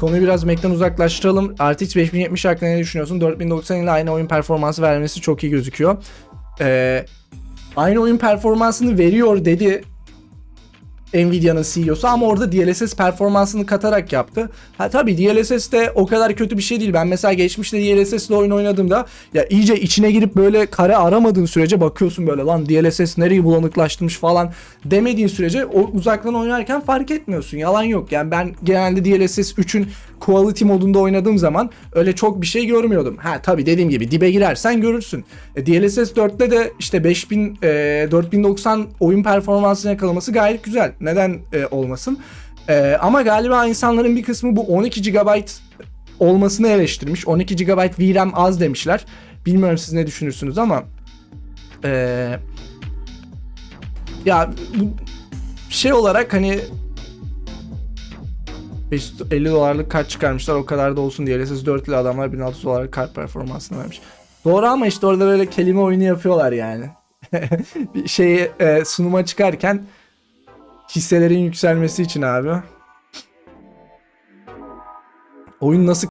konuyu biraz Mac'den uzaklaştıralım. RTX 5070 hakkında ne düşünüyorsun? 4090 ile aynı oyun performansı vermesi çok iyi gözüküyor. Ee, aynı oyun performansını veriyor dedi Nvidia'nın CEO'su ama orada DLSS performansını katarak yaptı. Ha tabii DLSS de o kadar kötü bir şey değil. Ben mesela geçmişte DLSS ile oyun oynadığımda ya iyice içine girip böyle kare aramadığın sürece bakıyorsun böyle lan DLSS nereyi bulanıklaştırmış falan demediğin sürece o uzaktan oynarken fark etmiyorsun. Yalan yok. Yani ben genelde DLSS 3'ün quality modunda oynadığım zaman öyle çok bir şey görmüyordum. Ha tabii dediğim gibi dibe girersen görürsün. E, DLSS 4'te de işte 5000 e, 4090 oyun performansını yakalaması gayet güzel. Neden e, olmasın? E, ama galiba insanların bir kısmı bu 12 GB olmasını eleştirmiş. 12 GB VRAM az demişler. Bilmiyorum siz ne düşünürsünüz ama e, ya bu şey olarak hani 550 dolarlık kart çıkarmışlar o kadar da olsun diye LSS 4 ile adamlar 1600 dolarlık kart performansını vermiş. Doğru ama işte orada böyle kelime oyunu yapıyorlar yani. bir şeyi e, sunuma çıkarken hisselerin yükselmesi için abi. Oyun nasıl